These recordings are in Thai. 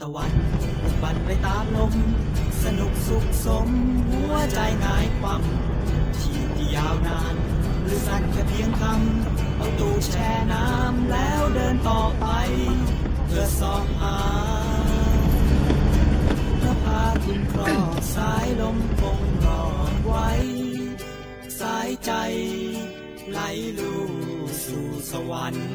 ตะวันบันไปตามลม สนุกสุขสม หัวใจนายความชีวิตที่ยาวนาน หรือสั้นแค่เพียงคำเอาตู้แช่น้ำแล้วเดินต่อไป เพื่อสอบหาพระพาคุณครอสายลมคงรอไว้ สายใจ ไหลลู่สู่สวรรค์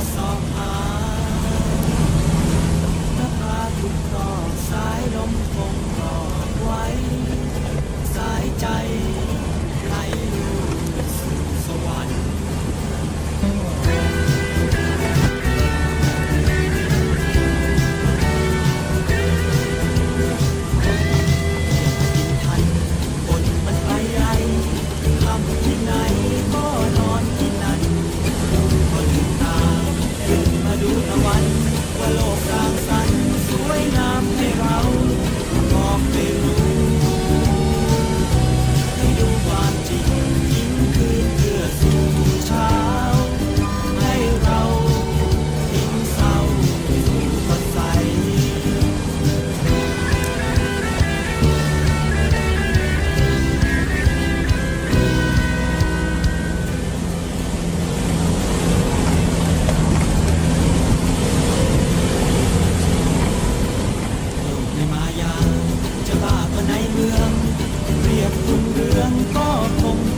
เ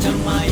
คงจะไม่